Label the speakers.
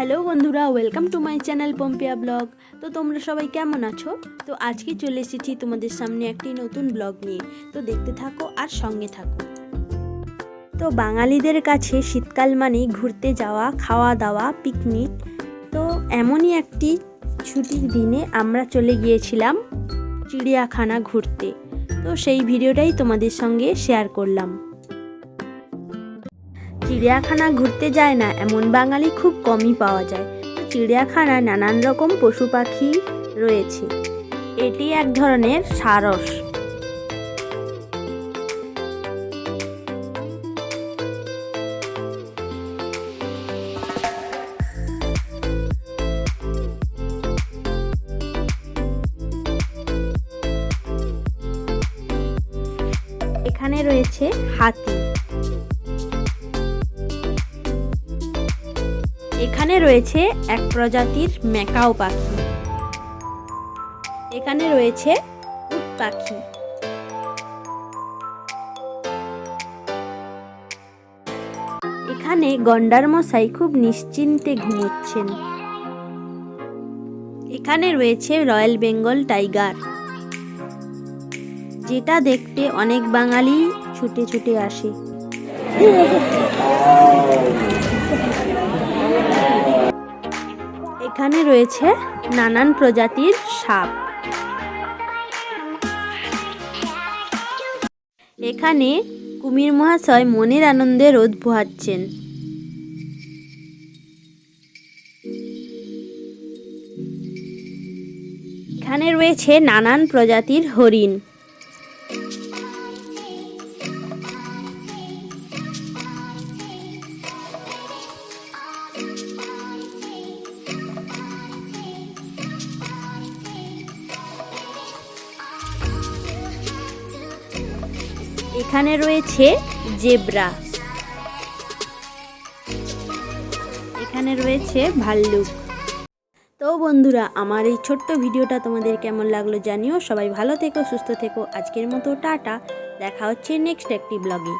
Speaker 1: Hello বন্ধুরা welcome to my channel Pompia vlog তো তোমরা সবাই কেমন আছো? তো আজকে চলে এসেছি তোমাদের সামনে একটি নতুন ব্লগ নিয়ে। তো দেখতে থাকো আর সঙ্গে থাকো। তো বাঙালিদের কাছে শীতকাল মানেই ঘুরতে যাওয়া, খাওয়া দাওয়া পিকনিক তো এমনই একটি ছুটির দিনে আমরা চলে গিয়েছিলাম চিড়িয়াখানা ঘুরতে। তো সেই ভিডিওটাই তোমাদের সঙ্গে শেয়ার করলাম। চিড়িয়াখানা ঘুরতে যায় না, এমন বাঙালি খুব কমই পাওয়া যায়। চিড়িয়াখানায় নানান রকম পশু পাখি রয়েছে। এটি এক ধরনের সারস। এখানে রয়েছে হাতি। এখানে রয়েছে এক প্রজাতির ম্যাকাও পাখি। এখানে রয়েছে উট পাখি। এখানে গন্ডার মশাই খুব নিশ্চিন্তে ঘুমোচ্ছেন। এখানে রয়েছে রয়্যাল বেঙ্গল টাইগার, যেটা দেখতে অনেক বাঙালি ছুটে ছুটে আসে। এখানে রয়েছে নানান প্রজাতির সাপ। এখানে কুমির মহাশয় মনের আনন্দে রোদ পোহাচ্ছেন। এখানে রয়েছে নানান প্রজাতির হরিণ। এখানে রয়েছে জেব্রা। এখানে রয়েছে ভাল্লুক। তো বন্ধুরা, আমার এই ছোট্ট ভিডিওটা তোমাদের কেমন লাগল জানিও। সবাই ভালো থেকো, সুস্থ থেকো। আজকের মতো টাটা। দেখা হচ্ছে নেক্সট একটি ব্লগে